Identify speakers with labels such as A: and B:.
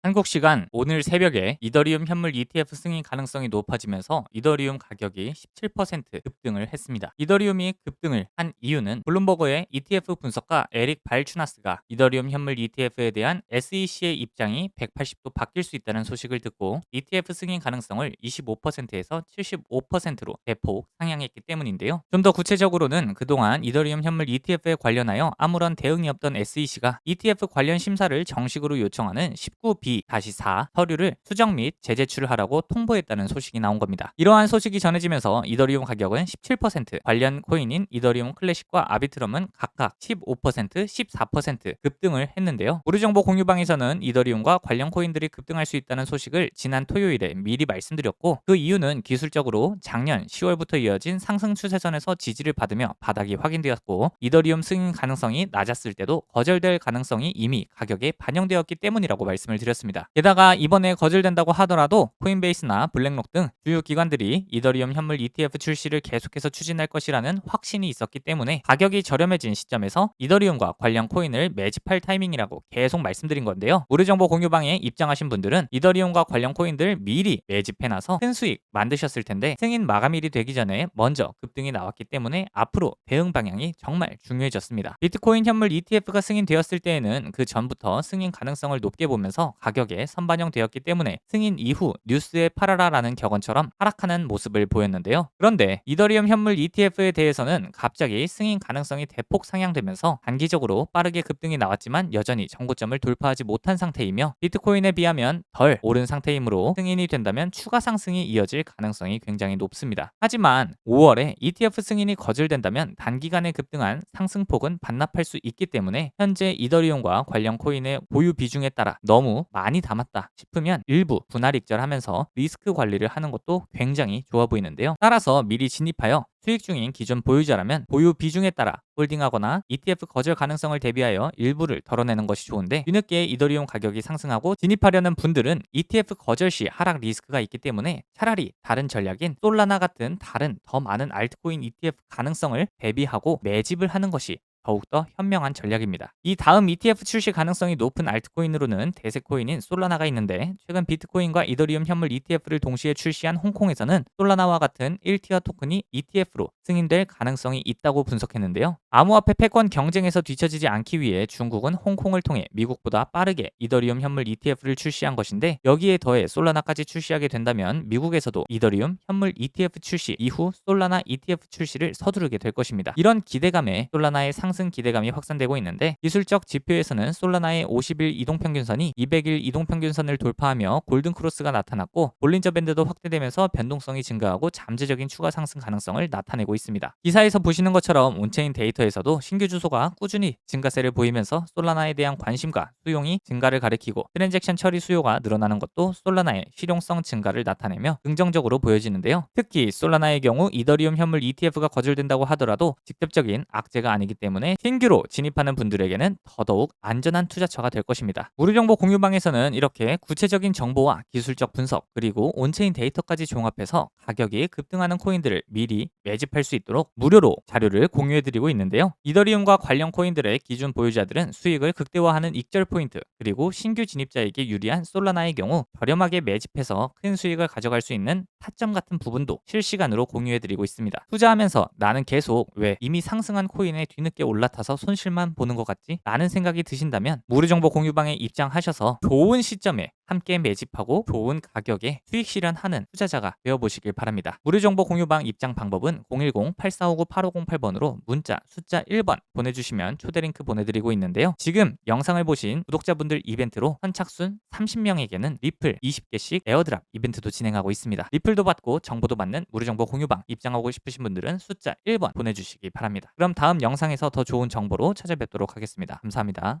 A: 한국 시간 오늘 새벽에 이더리움 현물 ETF 승인 가능성이 높아지면서 이더리움 가격이 17% 급등을 했습니다. 이더리움이 급등을 한 이유는 블룸버그의 ETF 분석가 에릭 발추나스가 이더리움 현물 ETF에 대한 SEC의 입장이 180도 바뀔 수 있다는 소식을 듣고 ETF 승인 가능성을 25%에서 75%로 대폭 상향했기 때문인데요. 좀 더 구체적으로는 그동안 이더리움 현물 ETF에 관련하여 아무런 대응이 없던 SEC가 ETF 관련 심사를 정식으로 요청하는 19B 2-4 서류를 수정 및 재제출을 하라고 통보했다는 소식이 나온 겁니다. 이러한 소식이 전해지면서 이더리움 가격은 17% 관련 코인인 이더리움 클래식과 아비트럼은 각각 15% 14% 급등을 했는데요. 우리 정보 공유방에서는 이더리움과 관련 코인들이 급등할 수 있다는 소식을 지난 토요일에 미리 말씀드렸고 그 이유는 기술적으로 작년 10월부터 이어진 상승 추세선에서 지지를 받으며 바닥이 확인되었고 이더리움 승인 가능성이 낮았을 때도 거절될 가능성이 이미 가격에 반영되었기 때문이라고 말씀을 드렸습니다. 있습니다. 게다가 이번에 거절된다고 하더라도 코인베이스나 블랙록 등 주요 기관들이 이더리움 현물 ETF 출시를 계속해서 추진할 것이라는 확신이 있었기 때문에 가격이 저렴해진 시점에서 이더리움과 관련 코인을 매집할 타이밍이라고 계속 말씀드린 건데요. 우리정보 공유방에 입장하신 분들은 이더리움과 관련 코인들 미리 매집해놔서 큰 수익 만드셨을 텐데 승인 마감일이 되기 전에 먼저 급등이 나왔기 때문에 앞으로 대응 방향이 정말 중요해졌습니다. 비트코인 현물 ETF가 승인되었을 때에는 그 전부터 승인 가능성을 높게 보면서 가 격에 선반영되었기 때문에 승인 이후 뉴스에 팔아라라는 격언처럼 하락하는 모습을 보였는데요. 그런데 이더리움 현물 ETF에 대해서는 갑자기 승인 가능성이 대폭 상향되면서 단기적으로 빠르게 급등이 나왔지만 여전히 정고점을 돌파하지 못한 상태이며 비트코인에 비하면 덜 오른 상태이므로 승인이 된다면 추가 상승이 이어질 가능성이 굉장히 높습니다. 하지만 5월에 ETF 승인이 거절된다면 단기간에 급등한 상승폭은 반납할 수 있기 때문에 현재 이더리움과 관련 코인의 보유 비중에 따라 너무 많이 담았다 싶으면 일부 분할 익절하면서 리스크 관리를 하는 것도 굉장히 좋아 보이는데요. 따라서 미리 진입하여 수익 중인 기존 보유자라면 보유 비중에 따라 홀딩하거나 ETF 거절 가능성을 대비하여 일부를 덜어내는 것이 좋은데 뒤늦게 이더리움 가격이 상승하고 진입하려는 분들은 ETF 거절 시 하락 리스크가 있기 때문에 차라리 다른 전략인 솔라나 같은 다른 더 많은 알트코인 ETF 가능성을 대비하고 매집을 하는 것이 더욱더 현명한 전략입니다. 이 다음 ETF 출시 가능성이 높은 알트코인으로는 대세 코인인 솔라나가 있는데 최근 비트코인과 이더리움 현물 ETF를 동시에 출시한 홍콩에서는 솔라나와 같은 1티어 토큰이 ETF로 승인될 가능성이 있다고 분석했는데요. 암호화폐 패권 경쟁에서 뒤처지지 않기 위해 중국은 홍콩을 통해 미국보다 빠르게 이더리움 현물 ETF를 출시한 것인데 여기에 더해 솔라나까지 출시하게 된다면 미국에서도 이더리움 현물 ETF 출시 이후 솔라나 ETF 출시를 서두르게 될 것입니다. 이런 기대감에 솔라나의 상승 기대감이 확산되고 있는데 기술적 지표에서는 솔라나의 50일 이동평균선이 200일 이동평균선을 돌파하며 골든크로스가 나타났고 볼린저 밴드도 확대되면서 변동성이 증가하고 잠재적인 추가 상승 가능성을 나타내고 있습니다. 기사에서 보시는 것처럼 온체인 데이터 에서도 신규 주소가 꾸준히 증가세를 보이면서 솔라나에 대한 관심과 수용이 증가를 가리키고 트랜잭션 처리 수요가 늘어나는 것도 솔라나의 실용성 증가를 나타내며 긍정적으로 보여지는데요. 특히 솔라나의 경우 이더리움 현물 ETF가 거절된다고 하더라도 직접적인 악재가 아니기 때문에 신규로 진입하는 분들에게는 더더욱 안전한 투자처가 될 것입니다. 무료정보 공유방에서는 이렇게 구체적인 정보와 기술적 분석 그리고 온체인 데이터까지 종합해서 가격이 급등하는 코인들을 미리 매집할 수 있도록 무료로 자료를 공유해드리고 있는데요. 이더리움과 관련 코인들의 기준 보유자들은 수익을 극대화하는 익절 포인트 그리고 신규 진입자에게 유리한 솔라나의 경우 저렴하게 매집해서 큰 수익을 가져갈 수 있는 타점 같은 부분도 실시간으로 공유해드리고 있습니다. 투자하면서 나는 계속 왜 이미 상승한 코인에 뒤늦게 올라타서 손실만 보는 것 같지? 라는 생각이 드신다면 무료정보 공유방에 입장하셔서 좋은 시점에 함께 매집하고 좋은 가격에 수익 실현하는 투자자가 되어보시길 바랍니다. 무료정보 공유방 입장 방법은 010-8459-8508번으로 문자 숫자 1번 보내주시면 초대 링크 보내드리고 있는데요. 지금 영상을 보신 구독자분들 이벤트로 선착순 30명에게는 리플 20개씩 에어드랍 이벤트도 진행하고 있습니다. 리플도 받고 정보도 받는 무료정보 공유방 입장하고 싶으신 분들은 숫자 1번 보내주시기 바랍니다. 그럼 다음 영상에서 더 좋은 정보로 찾아뵙도록 하겠습니다. 감사합니다.